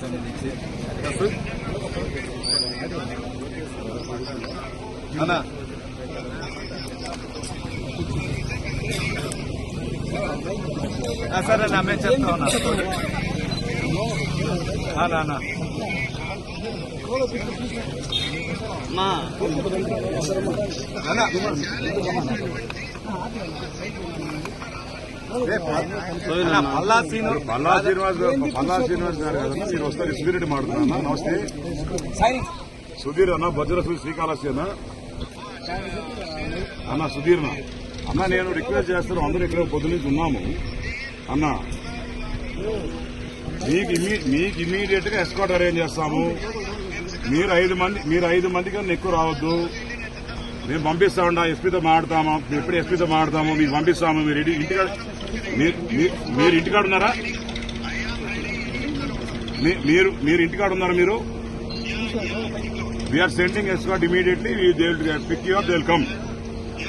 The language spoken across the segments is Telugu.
సంబంధించి అన్నా సరే నా మేము చెప్తా ఉన్నా అన్నా. అన్నా శ్రీనివాస్ గారు కదా మీరు వస్తారు సుధీర్ మాట్లాడుతున్నా నమస్తే. సుధీర్ అన్న భద్ర శ్రీకాళహస్తి అన్న అన్న సుధీర్ అన్న నేను రిక్వెస్ట్ చేస్తాను అందరూ ఇక్కడ పొద్దు నుంచి ఉన్నాము అన్న మీకు ఇమ్మీ- మీకు ఇమీడియట్గా ఎస్కాట్ అరేంజ్ చేస్తాము మీరు ఐదు మంది మీరు ఐదు మంది కన్నా ఎక్కువ రావద్దు మేము పంపిస్తామండి ఎస్పీతో మాట్లాడతాము ఎప్పుడు ఎస్పీతో మాట్లాడతాము మీకు పంపిస్తాము మీరు ఇంటి- ఇంటికాడ మీరు మీ- మీరు ఇంటికాడ ఉన్నారా? మీ- మీరు మీరు ఇంటికాడ ఉన్నారా మీరు? We are sending escort immediately pick you up they come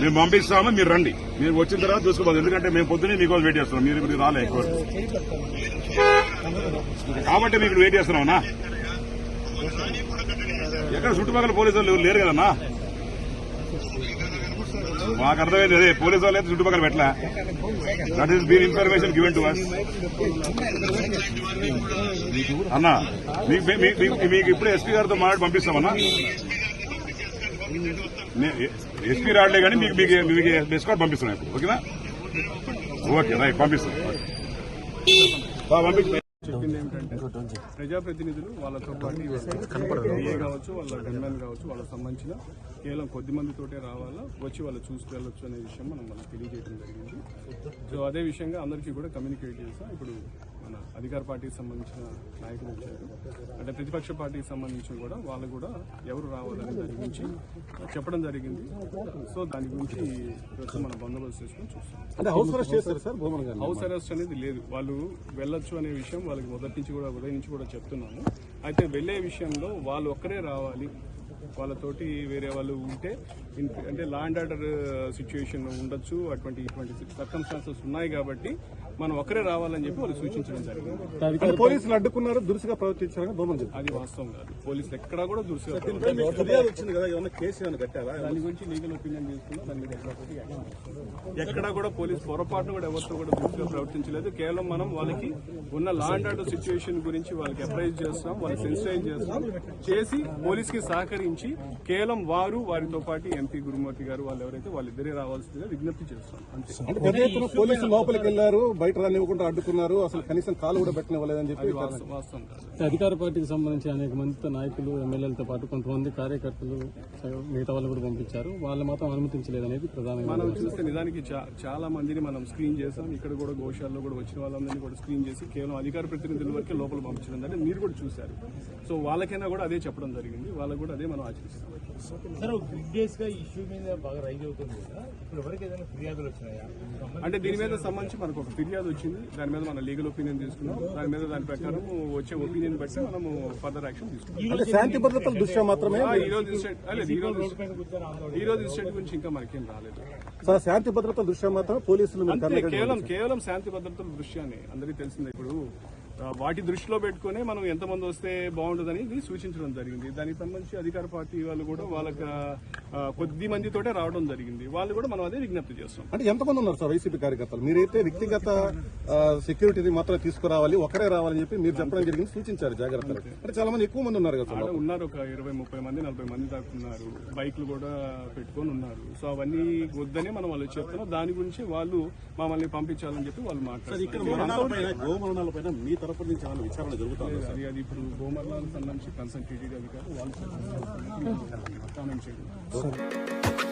మేము పంపిస్తాము మీరు రండి. మీరు వచ్చిన తర్వాత చూసుకోవాలి ఎందుకంటే మేము పొద్దునే మీకోసం వెయిట్ చేస్తున్నాం. మీరు ఇప్పుడు రాలే ఎక్కువ. కాబట్టి మీకు వెయిట్ చేస్తున్నామన్నా ఎక్కడ చుట్టుపక్కల పోలీసులు లేరు కదన్నా? మాకు అర్థమైంది అదే పోలీసు వాళ్ళు అయితే చుట్టుపక్కల పెట్టలా. That is been information given to us అన్న మీకు మీ- మీకు ఇప్పుడు ఎస్పీ గారితో మాట్లాడి పంపిస్తామన్నా ఎస్పీ రాడలే కానీ మీకు మీకు మీకు ఎస్కాట్ పంపిస్తున్నాను ఇప్పుడు ఓకేనా? ఓకే రైట్ పంపిస్తాను పంపిస్తాను చెప్పింది ఏమిటంటే ప్రజాప్రతినిధులు వాళ్ళతో పాటు ఏ కావచ్చు వాళ్ళ గన్మెన్ కావచ్చు వాళ్ళకి సంబంధించిన కేవలం కొద్ది మందితోటే రావాలా వచ్చి వాళ్ళు చూసుకెళ్ళొచ్చు అనే విషయం మనం వాళ్ళకి తెలియజేయడం జరిగింది. సో అదే విషయంగా అందరికీ కూడా కమ్యూనికేట్ చేస్తాం ఇప్పుడు మన అధికార పార్టీకి సంబంధించిన నాయకులు వచ్చారు. అంటే ప్రతిపక్ష పార్టీకి సంబంధించి కూడా వాళ్ళు కూడా ఎవరు రావాలనే దాని గురించి చెప్పడం జరిగింది. సో దాని గురించి ప్రస్తుతం మనం బందోబస్తు చేసుకొని చూస్తాం హౌస్ అరెస్ట్ చేస్తారు సార్ హౌస్ అరెస్ట్ అనేది లేదు. వాళ్ళు వెళ్ళొచ్చు అనే విషయం వాళ్ళకి మొదటి నుంచి కూడా ఉదయం నుంచి కూడా చెప్తున్నాము. అయితే వెళ్ళే విషయంలో వాళ్ళు ఒక్కరే రావాలి. వాళ్ళతోటి వేరే వాళ్ళు ఉంటే అంటే లా అండ్ ఆర్డర్ సిచ్యువేషన్ ఉండొచ్చు అటువంటి ఇటువంటి సర్కమ్స్టాన్సెస్ ఉన్నాయి కాబట్టి మనం ఒక్కరే రావాలని చెప్పి వాళ్ళు సూచించడం జరిగింది. పోలీసులు అడ్డుకున్నారు దురుసుగా ప్రవర్తించారని చెప్పారు అది వాస్తవం కాదు. పోలీసులు ఎక్కడా కూడా దూరం ఫిర్యాదు వచ్చింది కదా ఏమన్నా కేసు ఏమైనా కట్టారా? దాని గురించి లీగల్ ఒపీనియన్ తీసుకున్నాం దాని మీద ఎక్కడ కూడా పోలీస్ పొరపాటును కూడా ఎవరితో కూడా దృష్టిగా ప్రవర్తించలేదు. కేవలం మనం వాళ్ళకి ఉన్న లా అండ్ ఆర్డర్ సిచ్యువేషన్ గురించి వాళ్ళకి అప్రైజ్ చేస్తున్నాం వాళ్ళకి సెన్సిటైజ్ చేస్తున్నాం. చేసి పోలీస్కి సహకరించి కేవలం వారు వారితో పాటు ఎంపీ గురుమూర్తి గారు వాళ్ళు ఎవరైతే వాళ్ళిద్దరే రావాల్సిందిగా విజ్ఞప్తి అంతే. ఎత్తున పోలీసులు లోపలికి వెళ్ళారు బయట రానివ్వకుండా అడ్డుకున్నారు అసలు కనీసం కాలు కూడా పెట్టనివ్వలేదని చెప్పి అధికార పార్టీకి సంబంధించి అనేక మందితో నాయకులు ఎమ్మెల్యేలతో పాటు కొంతమంది కార్యకర్తలు మిగతా వాళ్ళు కూడా పంపించారు. వాళ్ళు మాత్రం అనుమతించలేదు అనేది ప్రధానంగా మనం చూస్తే నిజానికి చాలా మందిని మనం స్క్రీన్ చేసాం ఇక్కడ కూడా గోశాలలో కూడా వచ్చిన వాళ్ళందరినీ కూడా స్క్రీన్ చేసి కేవలం అధికార ప్రతినిధుల వరకే లోపల పంపించడం అంటే మీరు కూడా చూశారు. సో వాళ్ళకైనా కూడా అదే చెప్పడం జరిగింది. వాళ్ళకు కూడా అదే మనం ఆచరిస్తాం సార్ ఒక బిగ్ డేస్గా ఇష్యూ మీద బాగా రైజ్ అవుతుంది కదా. ఇప్పుడు ఎవరికి ఏదైనా ఫిర్యాదులు వచ్చినాయా? అంటే దీని మీద సంబంధించి మనకు ఒక ఫిర్యాదు వచ్చింది. దాని మీద మన లీగల్ ఒపీనియన్ తీసుకున్నాం. దాని మీద దాని ప్రకారం వచ్చే ఒపీనియన్ బట్టి మనము ఫర్దర్ యాక్షన్ తీసుకుంటాం. అంటే శాంతి భద్రతల దృష్ట్యా మాత్రమే? ఈ రోజు ఈ రోజు ఇన్స్టెంట్ గురించి ఇంకా మనకేం రాలేదు. సార్ శాంతి భద్రతల దృష్ట్యా మాత్రమే పోలీసులు కేవలం కేవలం శాంతి భద్రతల దృష్ట్యానే. అందరికీ తెలిసిందే ఇప్పుడు వాటి దృష్టిలో పెట్టుకునే మనం ఎంతమంది వస్తే బాగుంటుందని ఇది సూచించడం జరిగింది. దానికి సంబంధించి అధికార పార్టీ వాళ్ళు కూడా వాళ్ళకి కొద్ది మందితోటే రావడం జరిగింది. వాళ్ళు కూడా మనం అదే విజ్ఞప్తి చేస్తాం అంటే ఎంతమంది ఉన్నారు సార్ వైసీపీ కార్యకర్తలు? మీరైతే వ్యక్తిగత ఆ, సెక్యూరిటీని మాత్రం తీసుకురావాలి ఒకరే రావాలని చెప్పి మీరు చెప్పడం జరిగింది సూచించారు జాగ్రత్తలు. అంటే చాలా మంది ఎక్కువ మంది ఉన్నారు కదా ఉన్నారు ఒక ఇరవై ముప్పై మంది నలభై మంది దాకా ఉన్నారు. బైక్లు కూడా పెట్టుకొని ఉన్నారు. సో అవన్నీ వద్దనే మనం వాళ్ళు చెప్తున్నాం దాని గురించి వాళ్ళు మమ్మల్ని పంపించాలని చెప్పి వాళ్ళు మాట్లాడుతున్నారు. గోమరణాలపైన మీ తరపు నుంచి ఏమైనా విచారణ జరుగుతుంది అది అది ఇప్పుడు గోమర్లాలకు సంబంధించి కన్సల్ట్ టీడీ అధికారులు వాళ్ళు చేయడం